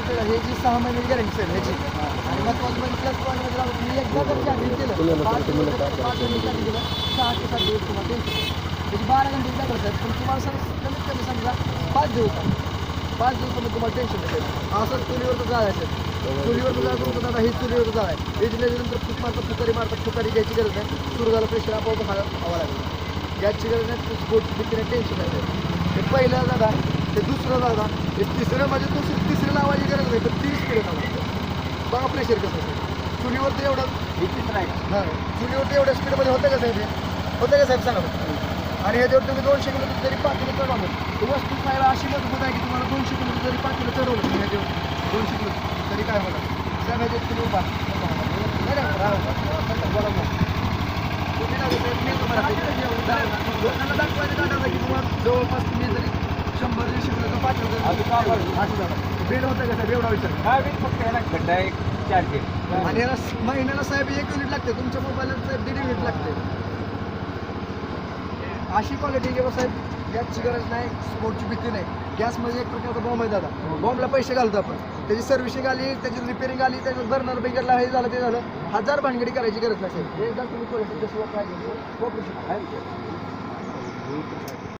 का, हे जी सहा महिने गॅरंटी सर ह्याची. आणि महत्वाचं म्हणजे प्लस पॉईंट राहून तुम्ही एकदा जर चार्जिंग केलं पाच दिवस पाच दिवस चार्जिंग केलं सहा ते सात दिवस तुम्हाला टेन्शन त्याची बारा घंटे जातात सर पण तुम्हाला सर कमीत कमी समजा पाच दिवस पाच दिवसामध्ये तुम्हाला टेन्शन नसेल असंच चुलीवरचं जाळ आहे सर चुलीवरचं जाळ तुमचं दादा हे चुलीवरचं जाळ आहे. विजल्यानंतर फूट मारतात फुकारी मारतात फुकारी घ्यायची गरज नाही. सुरू झालं प्रेशर आपोआप हा हवा लागेल. गॅसची गरज नाही भीतीने टेन्शन नाही हे पहिलं दादा ते दुसरं दादा. हे तिसरं म्हणजे दुसरं तिसरं लावायची गरज नाही तर तीस किलो लावायचं बघा प्रेशर कसं असेल चुलीवरती एवढं आहे हां चुलीवरती एवढ्या स्पीडमध्ये होतं का साहेब हे? होतं का साहेब? सांगा. आणि ह्याच्यावर तुम्ही दोनशे किलो पाच किलो चढवलं तर वस्तू खायला अशी मजबूत आहे की तुम्हाला दोनशे किलो जरी पाच किलो चढवलं तुम्ही ह्याच्यावर दोनशे किलो तरी काय होणार? साहेब ह्याच्यात तुम्ही उभा. नाही नाही. बोला मग. तुम्ही ना मी तुम्हाला दाखवायचं काय दादा की तुम्हाला जवळपास तुम्ही जरी शंभर दीडशे किलो तर काय हजार आठ हजार बेड होतं का साहेब एवढा विचार काय वेळ फक्त याला खड्डा एक चार्जेस आणि याला महिन्याला साहेब एक युनिट लागते तुमच्या मोबाईलला साहेब दीड युनिट लागते. अशी क्वालिटी जेव्हा साहेब गॅसची गरज नाही स्पोर्टची भीती नाही. गॅस म्हणजे एक प्रकारचा बॉम्ब आहे दादा. बॉम्बला पैसे घालतो आपण. त्याची सर्व्हिसिंग आली त्याची रिपेअरिंग आली त्याचं बर्नर बिघडला हे झालं ते झालं. हजार भानगडी करायची गरज नसेल एकदा तुम्ही क्वालिटी जशी वापरायची वापरू शकता.